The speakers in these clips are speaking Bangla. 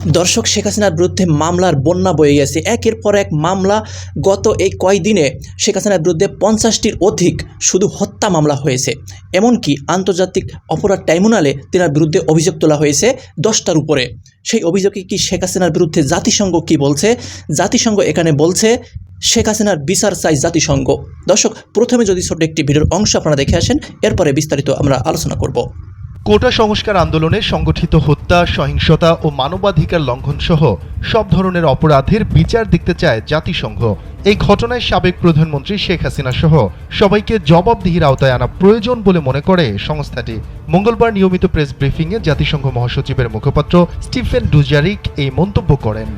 দর্শক শেখ হাসিনার বিরুদ্ধে মামলার বন্যা বয়ে গেছে। একের পর এক মামলা গত এই কয়দিনে শেখ হাসিনার বিরুদ্ধে পঞ্চাশটির অধিক শুধু হত্যা মামলা হয়েছে। এমনকি আন্তর্জাতিক অপরাধ ট্রাইব্যুনালে তেনার বিরুদ্ধে অভিযোগ তোলা হয়েছে দশটার উপরে। সেই অভিযোগে কি শেখ হাসিনার বিরুদ্ধে জাতিসংঘ কি বলছে? জাতিসংঘ এখানে বলছে, শেখ হাসিনার বিচার চাই জাতিসংঘ। দর্শক, প্রথমে যদি ছোট্ট একটি ভিডিওর অংশ আপনারা দেখে আসেন, এরপরে বিস্তারিত আমরা আলোচনা করব। কোটা সংস্কার আন্দোলনে সংগঠিত হত্যা, সহিংসতা ও মানবাধিকার লঙ্ঘন সহ সব ধরনের অপরাধের বিচার দেখতে চায় জাতিসংঘ। এই ঘটনায় সাবেক প্রধানমন্ত্রী শেখ হাসিনা সহ সবাইকে জবাবদিহির আওতায় আনা প্রয়োজন বলে মনে করে সংস্থাটি। মঙ্গলবার নিয়মিত প্রেস ব্রিফিংয়ে জাতিসংঘ মহাসচিবের মুখপাত্র স্টিফেন ডুজারিক এই মন্তব্য করেন।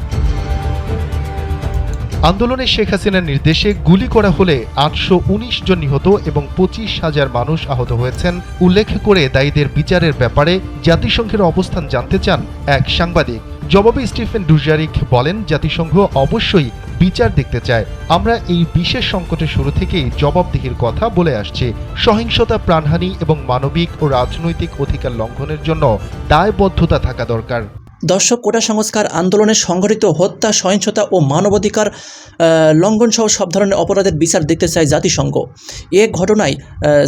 আন্দোলনে শেখ হাসিনার নির্দেশে গুলি করা হলে আটশো উনিশ জন নিহত এবং পঁচিশ হাজার মানুষ আহত হয়েছেন। উল্লেখ করে দায়ীদের বিচারের ব্যাপারে জাতিসংঘের অবস্থান জানতে চান এক সাংবাদিক। জবাবে স্টিফেন ডুজারিক বলেন, জাতিসংঘ অবশ্যই বিচার দেখতে চায়। আমরা এই বিশেষ সংকটের শুরু থেকেই জবাবদিহির কথা বলে আসছি। সহিংসতা, প্রাণহানি এবং মানবিক ও রাজনৈতিক অধিকার লঙ্ঘনের জন্য দায়বদ্ধতা থাকা দরকার। দর্শক কোটা সংস্কার আন্দোলনে সংঘটিত হত্যা, সহিংসতা ও মানবাধিকার লঙ্ঘন সহ সব ধরনের অপরাধের বিচার দেখতে চায় জাতিসংঘ। এ ঘটনায়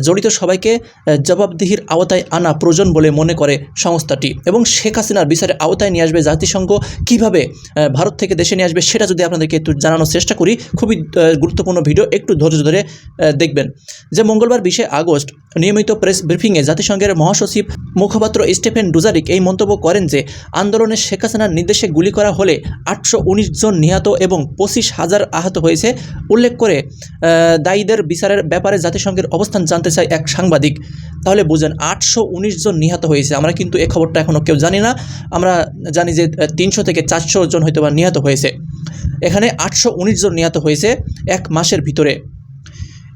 জড়িত সবাইকে জবাবদিহির আওতায় আনা প্রয়োজন বলে মনে করে সংস্থাটি এবং শেখ হাসিনার বিচারের আওতায় নিয়ে আসবে জাতিসংঘ। কীভাবে ভারত থেকে দেশে নিয়ে আসবে সেটা যদি আপনাদেরকে একটু জানানোর চেষ্টা করি, খুবই গুরুত্বপূর্ণ ভিডিও, একটু ধৈর্য ধরে দেখবেন। যে মঙ্গলবার বিশে আগস্ট নিয়মিত প্রেস ব্রিফিংয়ে জাতিসংঘের মহাসচিব মুখপাত্র স্টেফেন ডুজারিক এই মন্তব্য করেন যে, আন্দোলনে শেখ হাসিনার নির্দেশে গুলি করা হলে আটশো উনিশ জন নিহত এবং পঁচিশ হাজার আহত হয়েছে। উল্লেখ করে দায়ীদের বিচারের ব্যাপারে জাতিসংঘের অবস্থান জানতে চায় এক সাংবাদিক। তাহলে বুঝেন, আটশো উনিশ জন নিহত হয়েছে। আমরা কিন্তু এ খবরটা এখনও কেউ জানি না। আমরা জানি যে, তিনশো থেকে চারশো জন হয়তো বা নিহত হয়েছে। এখানে আটশো উনিশ জন নিহত হয়েছে এক মাসের ভিতরে।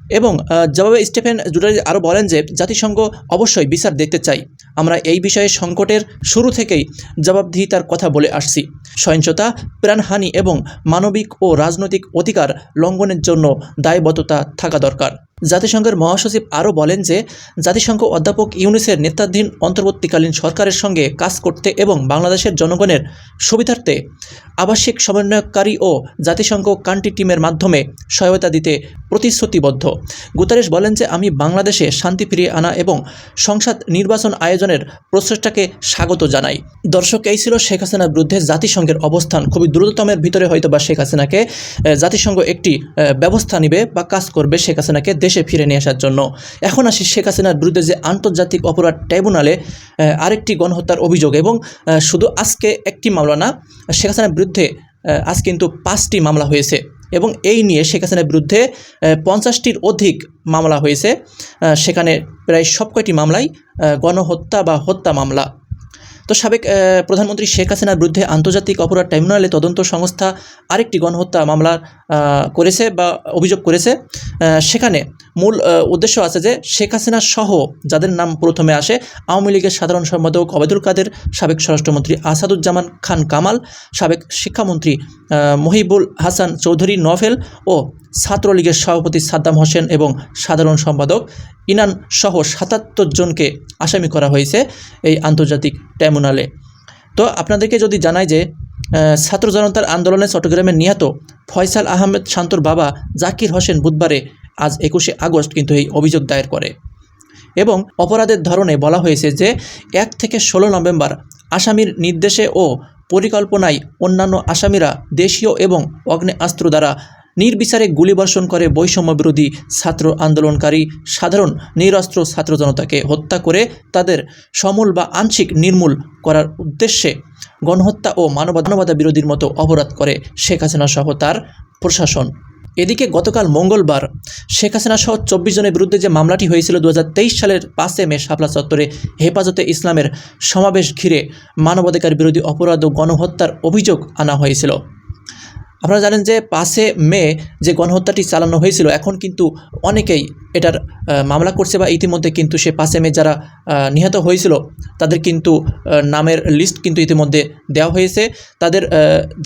এবং জবাবে স্টেফেন জুডারি আরও বলেন যে জাতিসংঘ অবশ্যই বিচার দেখতে চাই। আমরা এই বিষয়ে সংকটের শুরু থেকেই জবাবদিহিতার কথা বলে আসছি। সহিংসতা, প্রাণহানি এবং মানবিক ও রাজনৈতিক অধিকার লঙ্ঘনের জন্য দায়বদ্ধতা থাকা দরকার। জাতিসংঘের মহাসচিব আরও বলেন যে, জাতিসংঘ অধ্যাপক ইউনিসের নেতৃত্বাধীন অন্তর্বর্তীকালীন সরকারের সঙ্গে কাজ করতে এবং বাংলাদেশের জনগণের সুবিধার্থে আবাসিক সমন্বয়কারী ও জাতিসংঘ কান্ট্রি টিমের মাধ্যমে সহায়তা দিতে প্রতিশ্রুতিবদ্ধ। গুতারেশ বলেন যে, আমি বাংলাদেশে শান্তি ফিরিয়ে আনা এবং সংসদ নির্বাচন আয়োজনের প্রচেষ্টাকে স্বাগত জানাই। দর্শক, এই ছিল শেখ হাসিনার বিরুদ্ধে জাতিসংঘের অবস্থান। খুবই দ্রুততমের ভিতরে হয়তো বা শেখ হাসিনাকে জাতিসংঘ একটি ব্যবস্থা নিবে বা কাজ করবে শেখ হাসিনাকে দেশে ফিরে নিয়ে আসার জন্য। এখন আসি শেখ হাসিনার বিরুদ্ধে যে আন্তর্জাতিক অপরাধ ট্রাইব্যুনালে আরেকটি গণহত্যার অভিযোগ এবং শুধু আজকে একটি মামলা না, শেখ হাসিনার বিরুদ্ধে আজ কিন্তু পাঁচটি মামলা হয়েছে। এবং এই নিয়ে শেখ হাসিনার বিরুদ্ধে পঞ্চাশটির অধিক মামলা হয়েছে। সেখানে প্রায় সব কয়টি মামলাই গণহত্যা বা হত্যা মামলা। তো সাবেক প্রধানমন্ত্রী শেখ হাসিনার বিরুদ্ধে আন্তর্জাতিক অপরাধ ট্রাইব্যুনালে তদন্ত সংস্থা আরেকটি গণহত্যা মামলা করেছে বা অভিযোগ করেছে। সেখানে মূল উদ্দেশ্য আছে যে শেখ হাসিনা সহ যাদের নাম প্রথমে আসে, আওয়ামী লীগের সাধারণ সম্পাদক অবেদুল কাদের, সাবেক স্বরাষ্ট্রমন্ত্রী আসাদুজ্জামান খান কামাল, সাবেক শিক্ষামন্ত্রী মহিবুল হাসান চৌধুরী নভেল ও ছাত্রলীগের সভাপতি সাদ্দাম হোসেন এবং সাধারণ সম্পাদক ইনান সহ সাতাত্তর জনকে আসামি করা হয়েছে এই আন্তর্জাতিক ট্রাইব্যুনালে। তো আপনাদেরকে যদি জানাই যে ছাত্র জনতার আন্দোলনে চট্টগ্রামে নিহত ফয়সাল আহমেদ শান্তর বাবা জাকির হোসেন বুধবারে আজ একুশে আগস্ট কিন্তু এই অভিযোগ দায়ের করে। এবং অপরাধের ধরনে বলা হয়েছে যে, এক থেকে ষোলো নভেম্বর আসামির নির্দেশে ও পরিকল্পনায় অন্যান্য আসামিরা দেশীয় এবং অগ্নেয়াস্ত্র দ্বারা নির্বিচারে গুলিবর্ষণ করে বৈষম্য বিরোধী ছাত্র আন্দোলনকারী, সাধারণ নিরস্ত্র ছাত্র জনতাকে হত্যা করে তাদের সমূল বা আংশিক নির্মূল করার উদ্দেশ্যে গণহত্যা ও মানবতা বিরোধীর মতো অপরাধ করে শেখ হাসিনা সহ তার প্রশাসন। এদিকে গতকাল মঙ্গলবার শেখ হাসিনা সহ চব্বিশ জনের বিরুদ্ধে যে মামলাটি হয়েছিল দু হাজার তেইশ সালের পাঁচে মে শাপলা চত্বরে হেফাজতে ইসলামের সমাবেশ ঘিরে মানবাধিকার বিরোধী অপরাধ ও গণহত্যার অভিযোগ আনা হয়েছিল। আপনারা জানেন যে পাঁচে মে যে গণহত্যাটি চালানো হয়েছিল, এখন কিন্তু অনেকেই এটার মামলা করছে বা ইতিমধ্যে কিন্তু সে পাঁচে মে যারা নিহত হয়েছিল, তাদের কিন্তু নামের লিস্ট কিন্তু ইতিমধ্যে দেওয়া হয়েছে। তাদের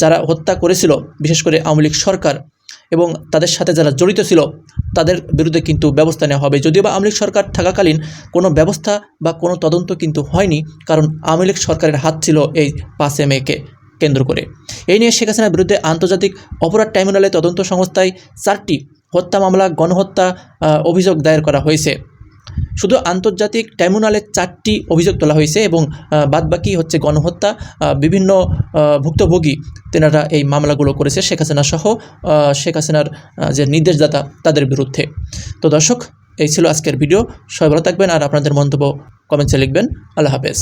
যারা হত্যা করেছিল, বিশেষ করে আওয়ামী লীগ সরকার এবং তাদের সাথে যারা জড়িত ছিল, তাদের বিরুদ্ধে কিন্তু ব্যবস্থা নেওয়া হবে। যদিও বা আমলিক সরকার থাকাকালীন কোনো ব্যবস্থা বা কোনো তদন্ত কিন্তু হয়নি, কারণ আওয়ামী সরকারের হাত ছিল এই পাঁচ এম একে কেন্দ্র করে। এই নিয়ে শেখ হাসিনার বিরুদ্ধে আন্তর্জাতিক অপরাধ ট্রাইব্যুনালে তদন্ত সংস্থায় চারটি হত্যা মামলা, গণহত্যা অভিযোগ দায়ের করা হয়েছে। শুধু আন্তর্জাতিক ট্রাইব্যুনালে চারটি অভিযোগ তোলা হয়েছে এবং বাদবাকি হচ্ছে গণহত্যা বিভিন্ন ভুক্তভোগী তেনারা এই মামলাগুলো করেছে, শেখ হাসিনা সহ শেখ হাসিনার যে নির্দেশদাতা তাদের বিরুদ্ধে। তো দর্শক, এই ছিল আজকের ভিডিও। সবাই ভালো থাকবেন আর আপনাদের মন্তব্য কমেন্টসে লিখবেন। আল্লাহ হাফেজ।